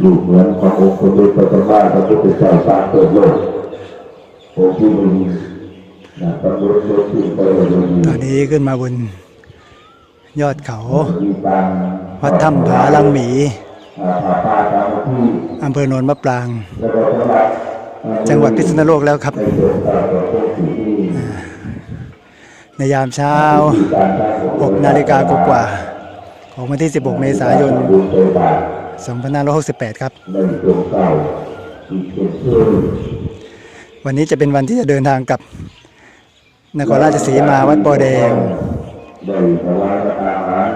อยู่เหมือนพระองค์สมเด็จพระสัมมาสัมพุทธเจ้าสร้างเกิดโลกองค์ที่หนึ่งนะตำรวจรถที่ไปเลยตอนนี้ขึ้นมาบนยอดเขา วัดถ้ำผาลังหมีอำเภอโนนมะปราง จังหวัดพิษณุโลกแล้วครับ ในยามเช้า 6 นาฬิกากว่าของวันที่ 16 เมษายน 2568 ครับในดวงเก่าอีกเป็นเพื่อนวันนี้จะเป็นวันที่จะเดินทางกลับนครราชสีมาวัดปอแดงได้ถวายพระอาหาร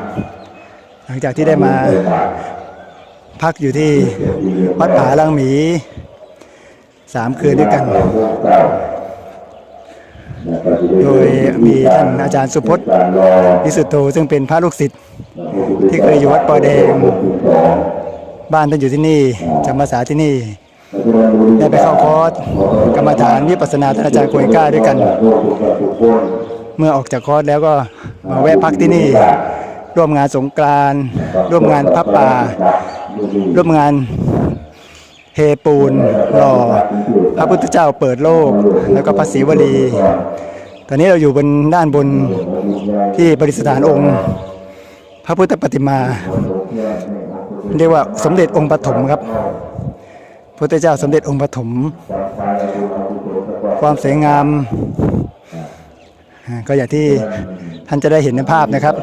หลังจากที่ได้มาพักอยู่ที่วัดผาลังหมีสามคืนด้วยกัน โดยมีท่านอาจารย์สุพจน์การรอวิสุทธโธซึ่งเป็นพระลูกศิษย์ที่เคยอยู่วัดปอแดง บ้านท่านอยู่ที่นี่จำพรรษาที่นี่ได้ไปเข้าคอร์สกรรมฐานวิปัสสนาท่านอาจารย์โกยก้าด้วยกัน เมื่อออกจากคอร์สแล้วก็มาแวะพักที่นี่ ร่วมงานสงกรานต์ร่วมงานพับป่า ร่วมงานเทปูนหล่อพระพุทธเจ้าเปิดโลก แล้วก็พระศรีวลี ตอนนี้เราอยู่บนด้านบนที่ประดิษฐานองค์ พระพุทธปฏิมา เรียกว่าสมเด็จองค์ปฐมครับพระเจ้าสมเด็จองค์ปฐมความสวยงามก็อย่างที่ท่านจะได้เห็นในภาพนะครับ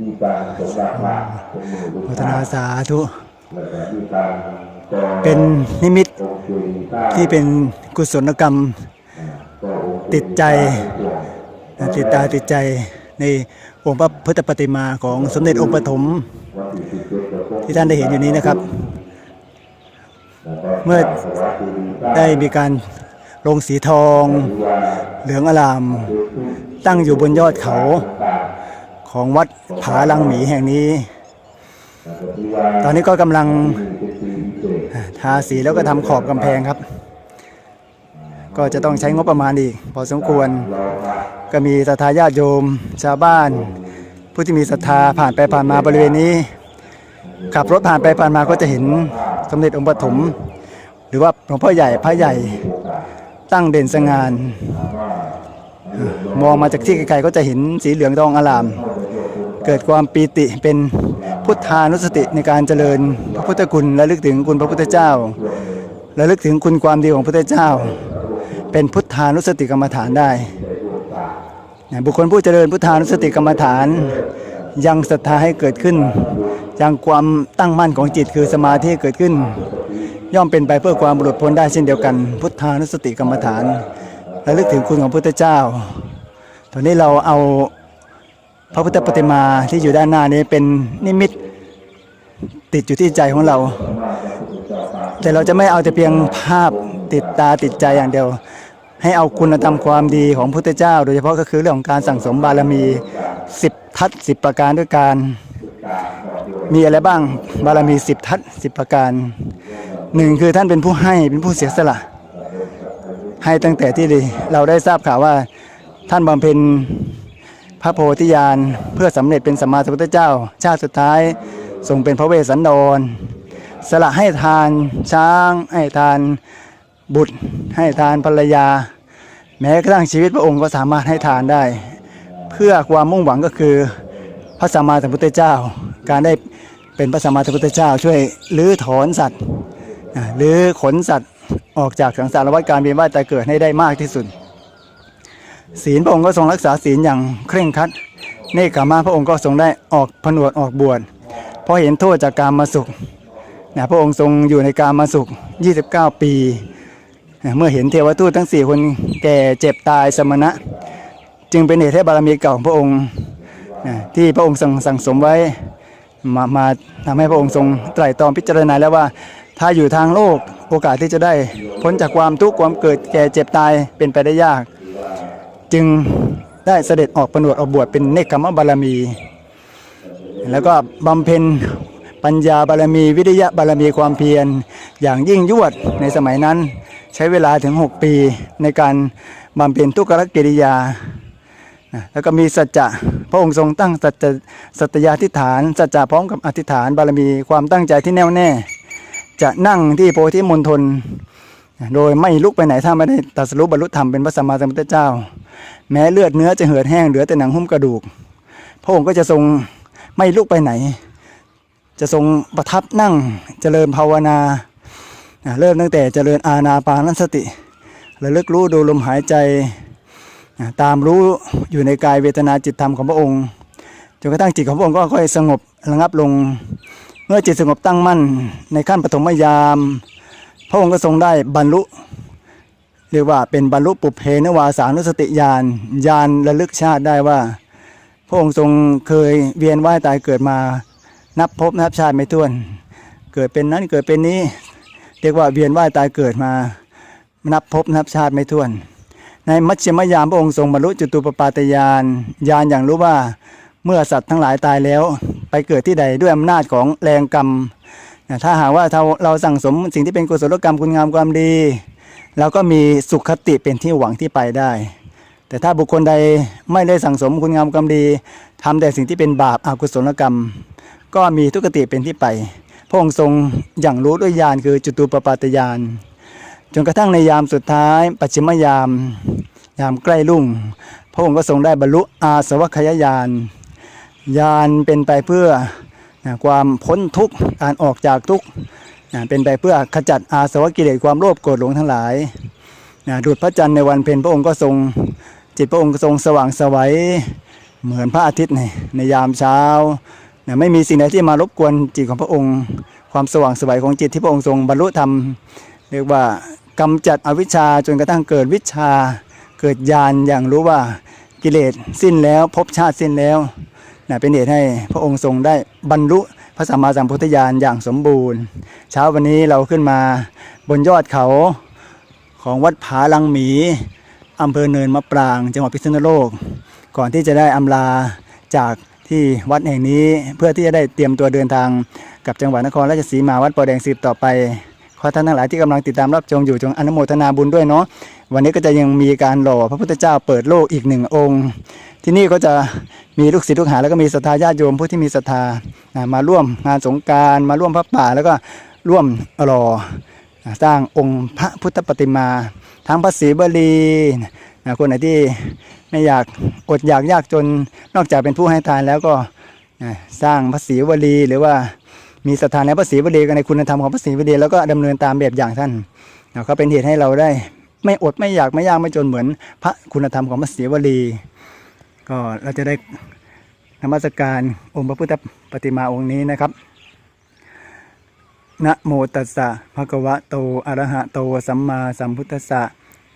มีการสงรามาเป็นมือพัฒนาสาธุเป็นนิมิตที่เป็นกุศลกรรมติดใจติดตาติดใจในองค์พระพุทธปฏิมาของสมเด็จองค์ปฐม ที่ท่านได้เห็นอยู่นี้นะครับ เมื่อได้มีการลงสีทอง เหลืองอลาม ตั้งอยู่บนยอดเขาของวัดผาลังหมีแห่งนี้ ตอนนี้ก็กำลังทาสีแล้วก็ทำขอบกำแพงครับ ก็จะต้องใช้งบประมาณอีก พอสมควร ก็มีศรัทธาญาติโยม ชาวบ้าน ผู้ที่มีศรัทธาผ่านไปผ่านมาบริเวณนี้ ขับรถผ่านไปผ่านมาก็จะเห็นสมเด็จองค์ปฐมหรือว่าหลวงพ่อใหญ่พระใหญ่ตั้งเด่นสงานมองมาจากที่ไกลๆก็จะเห็นสีเหลืองทองอลาม เกิดความปีติเป็นพุทธานุสติในการเจริญพระพุทธคุณและลึกถึงคุณพระพุทธเจ้าและลึกถึงคุณความดีของพระพุทธเจ้า เป็นพุทธานุสติกรรมฐานได้บุคคลผู้เจริญพุทธานุสติกรรมฐาน ยังศรัทธาให้เกิดขึ้น ยังความตั้งมั่นของจิตคือสมาธิเกิดขึ้น ย่อมเป็นไปเพื่อความหลุดพ้นได้เช่นเดียวกัน พุทธานุสติกรรมฐานและลึกถึงคุณของพระพุทธเจ้า ตอนนี้เราเอาพระพุทธปฏิมาที่อยู่ด้านหน้านี้เป็นนิมิตติดอยู่ที่ใจของเรา แต่เราจะไม่เอาแต่เพียงภาพติดตาติดใจอย่างเดียว ให้เอาคุณธรรมความดีของพุทธเจ้า โดยเฉพาะก็คือเรื่องของการสั่งสมบารมีสิบทัศสิบประการด้วยการ มีอะไรบ้างบารมีสิบทัศสิบประการหนึ่งคือท่านเป็นผู้ให้เป็นผู้เสียสละ ให้ตั้งแต่ที่เราได้ทราบข่าวว่าท่านบำเพ็ญพระโพธิญาณเพื่อสำเร็จเป็นสัมมาสัมพุทธเจ้า ชาติสุดท้ายทรงเป็นพระเวสสันดร สละให้ทานช้าง ให้ทานบุตร ให้ทานภรรยา แม้กระทั่งชีวิตพระองค์ก็สามารถให้ทานได้ เพื่อความมุ่งหวังก็คือพระสัมมาสัมพุทธเจ้า การได้ เป็นพระสัมมาสัมพุทธเจ้า ช่วยลื้อถอนสัตว์หรือขนสัตว์ออกจากสังสารวัฏการเวียนว่ายตายเกิดให้ได้มากที่สุด ศีลพระองค์ก็ทรงรักษาศีลอย่างเคร่งครัดเนกขมาพระองค์ก็ทรงได้ออกผนวดออกบวชเพราะเห็นโทษจากการมาสุขนะพระองค์ทรงอยู่ในการมาสุข 29 ปีนะเมื่อเห็นเทวทูตทั้ง 4 คนแก่เจ็บตายสมณะ จึงเป็นเหตุให้บารมีเก่าของพระองค์นะที่พระองค์สั่งสมไว้ มามาทำให้พระองค์ทรงไตร่ตรองพิจารณาแล้วว่า ถ้าอยู่ทางโลกโอกาสที่จะได้พ้นจากความทุกข์ความเกิดแก่เจ็บตายเป็นไปได้ยาก จึงได้เสด็จออกประนวดออกบวชเป็นเนกขมบารมี แล้วก็บำเพ็ญปัญญาบารมี วิทยาบารมีความเพียร อย่างยิ่งยวดในสมัยนั้น ใช้เวลาถึง 6 ปีในการบำเพ็ญทุกขกิริยา แล้วก็มีสัจจะ พระองค์ทรงตั้งสัจจะสัตยาธิฐานสัจจะพร้อมกับอธิษฐานบารมีความตั้งใจที่แน่วแน่ จะนั่งที่โพธิมณฑลโดยไม่ลุกไปไหนถ้าไม่ได้ตรัสรู้บรรลุธรรมเป็นพระสัมมาสัมพุทธเจ้า แม้เลือดเนื้อจะเหือดแห้งเหลือแต่หนังหุ้มกระดูก พระองค์ก็จะทรงไม่ลุกไปไหน จะทรงประทับนั่งเจริญภาวนาเริ่มตั้งแต่เจริญอาณาปานสติระลึกรู้ดูลมหายใจ ตามรู้อยู่ในกายเวทนาจิตธรรมของพระองค์จนกระทั่งจิตของพระองค์ก็ค่อยสงบระงับลง เมื่อจิตสงบตั้งมั่นในขั้นปฐมยาม พระองค์ก็ทรงได้บรรลุเรียกว่าเป็นบรรลุปุเพนวาสานุสติญาณญาณระลึกชาติได้ว่า พระองค์ทรงเคยเวียนว่ายตายเกิดมานับภพนับชาติไม่ถ้วน เกิดเป็นนั้นเกิดเป็นนี้ เรียกว่าเวียนว่ายตายเกิดมา นับภพนับชาติไม่ถ้วน ในมัชฌิมยามพระองค์ทรงบรรลุจตุปปาตญาณญาณอย่างรู้ว่าเมื่อสัตว์ทั้งหลายตายแล้ว ไปเกิดที่ใดด้วยอำนาจของแรงกรรมถ้าหากว่าเราสั่งสมสิ่งที่เป็นกุศลกรรมคุณงามความดีเราก็มีสุขติเป็นที่หวังที่ไปได้ แต่ถ้าบุคคลใดไม่ได้สั่งสมคุณงามความดีทำแต่สิ่งที่เป็นบาปอากุศลกรรม ก็มีทุกขติเป็นที่ไป พระองค์ทรงอย่างรู้ด้วยญาณคือจุตูปปาตญาณ จนกระทั่งในยามสุดท้าย ปัจฉิมยาม ยามใกล้รุ่ง พระองค์ก็ทรงได้บรรลุอาสวัคยญาณญาณเป็นไปเพื่อนะความพ้นทุกข์การออกจากทุกข์นะเป็นไปเพื่อขจัดอาสวะกิเลสความโลภโกรธหลงทั้งหลายนะดุจพระจันทร์ในวันเพ็ญพระองค์ก็ทรงจิตพระองค์ทรงสว่างสวัยเหมือนพระอาทิตย์ในในยามเช้านะไม่มีสิ่งใดที่มารบกวนจิตของพระองค์ ความสว่างสวัยของจิตที่พระองค์ทรงบรรลุธรรม เรียกว่ากำจัดอวิชชาจนกระทั่งเกิดวิชา เกิดญาณอย่างรู้ว่ากิเลสสิ้นแล้วภพชาติสิ้นแล้วนะเป็นเหตุให้พระองค์ทรงได้บรรลุพระสัมมาสัมพุทธญาณอย่างสมบูรณ์ เช้าวันนี้เราขึ้นมาบนยอดเขาของวัดผาลังหมีอำเภอเนินมะปราง จังหวัดพิษณุโลก ก่อนที่จะได้อำลาจากที่วัดแห่งนี้เพื่อที่จะได้เตรียมตัวเดินทางกับจังหวัดนครราชสีมาวัดปอแดงสืบต่อไป ขอท่านทั้งหลายที่กำลังติดตามรับชมอยู่จงอนุโมทนาบุญด้วยเนาะวันนี้ก็จะยังมีการหล่อพระพุทธเจ้าเปิดโลกอีกหนึ่งองค์ ที่นี่ก็จะมีลูกศิษย์ลูกหาแล้วก็มีศรัทธาญาติโยมผู้ที่มีศรัทธามาร่วมงานสงการมาร่วมพระป่าแล้วก็ร่วมหล่อสร้างองค์พระพุทธปฏิมา ทั้งพระศรีบรีคนไหนที่ไม่อยากอดอยากยากจนนอกจากเป็นผู้ให้ทานแล้วก็สร้างพระศรีวลีหรือว่า มีศรัทธาในพระศรีวลีในคุณธรรมของพระศรีวลีแล้วก็ดำเนินตามแบบอย่างท่านนะก็เป็นเหตุให้เราได้ ไม่อดไม่อยากไม่ยากไม่จนเหมือน พระคุณธรรมของพระศรีวลีก็เราจะได้นมัสการองค์พระพุทธปฏิมาองค์นี้นะครับนะโมตัสสะภะคะวะโตอะระหะโตสัมมาสัมพุทธัสสะ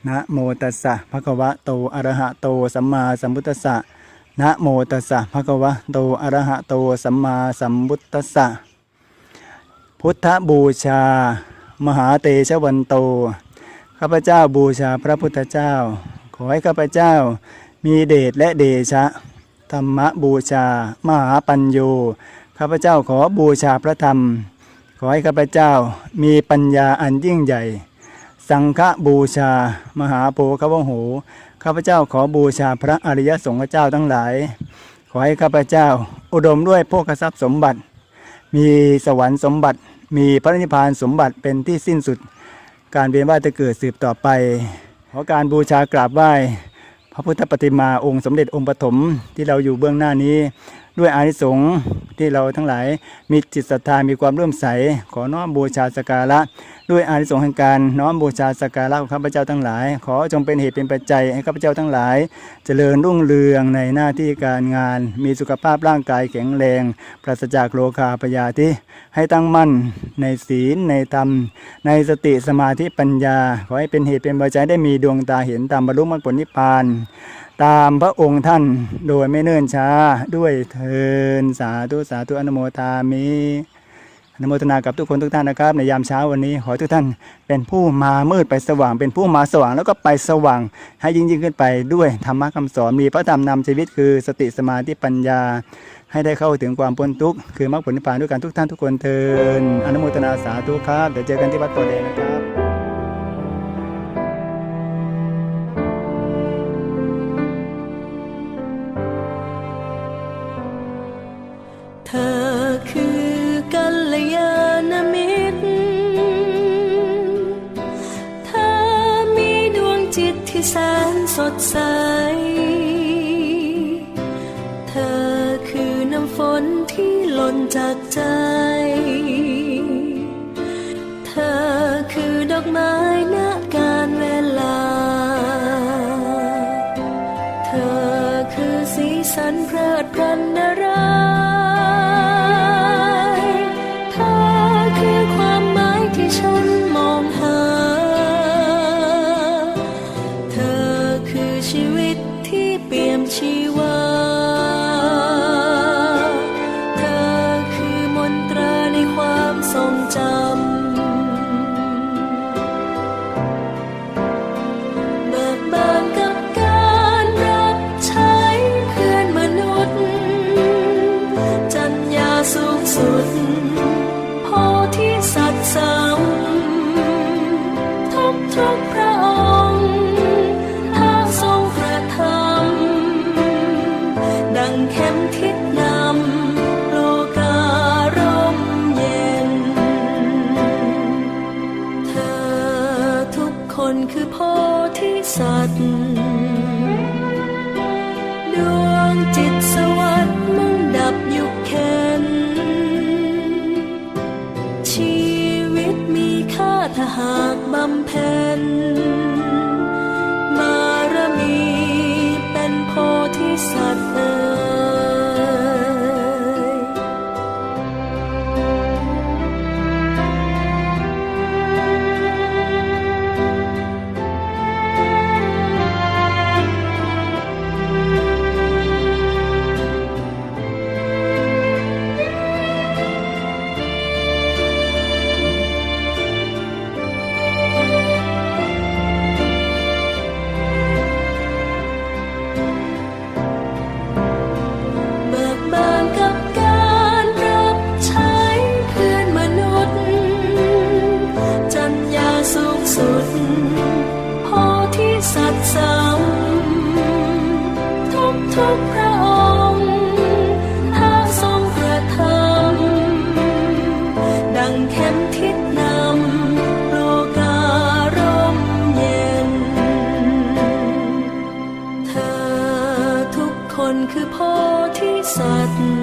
นะโมตัสสะภะคะวะโตอะระหะโตสัมมาสัมพุทธัสสะนะโมตัสสะภะคะวะโตอะระหะโตสัมมาสัมพุทธัสสะ พุทธบูชา มหาเตชะวันโต ข้าพเจ้าบูชาพระพุทธเจ้า ขอให้ข้าพเจ้ามีเดชและเดชะ ธรรมบูชา มหาปัญโย ข้าพเจ้าขอบูชาพระธรรม ขอให้ข้าพเจ้ามีปัญญาอันยิ่งใหญ่ สังฆบูชา มหาโพคาวโห ข้าพเจ้าขอบูชาพระอริยสงฆ์เจ้าทั้งหลาย ขอให้ข้าพเจ้าอุดมด้วยโภคทรัพย์สมบัติ มีสวรรค์สมบัติ มีพระนิพพานสมบัติเป็นที่สิ้นสุด การเวียนว่ายจะเกิดสืบต่อไป เพราะการบูชากราบไหว้ พระพุทธปฏิมาองค์สมเด็จองค์ปฐมที่เราอยู่เบื้องหน้านี้ ด้วยอานิสงส์ที่เราทั้งหลายมีจิตศรัทธามีความเริ่อมใส ขอน้อมบูชาสการะ ด้วยอานิสงส์แห่งการน้อมบูชาสกการะของข้าพเจ้าทั้งหลาย ขอจงเป็นเหตุเป็นปัจจัยให้ข้าพเจ้าทั้งหลาย เจริญรุ่งเรืองในหน้าที่การงาน มีสุขภาพร่างกายแข็งแรง ปราศจากโรคาพยาธิให้ตั้งมั่นในศีลในธรรม ในสติสมาธิปัญญา ขอให้เป็นเหตุเป็นปัจจัยได้มีดวงตาเห็นตามบรรลุมรรคผลนิพพาน ตามพระองค์ท่านโดยไม่เนิ่นช้าด้วยเทินสาธุสาธุอนุโมทามิอนุโมทนากับทุกคนทุกท่านนะครับ ในยามเช้าวันนี้ขอทุกท่านเป็นผู้มามืดไปสว่าง เป็นผู้มาสว่างแล้วก็ไปสว่าง ให้ยิ่งยิ่งขึ้นไปด้วยธรรมะคำสอนมีพระธรรมนำชีวิตคือสติสมาธิปัญญา ให้ได้เข้าถึงความพ้นทุกข์คือมรรคผลนิพพานด้วยกันทุกท่านทุกคนเทินอนุโมทนาสาธุครับเดี๋ยวเจอกันที่วัดโพธิ์แดงนะครับ จ เธอคือดอกไม้ณการเวลา เธอคือสีสันเพลิดเพลินรักเธอคือความหมายที่ฉันมองหา เธอคือชีวิตที่เปี่ยมชีวาำเพ็ญ sudden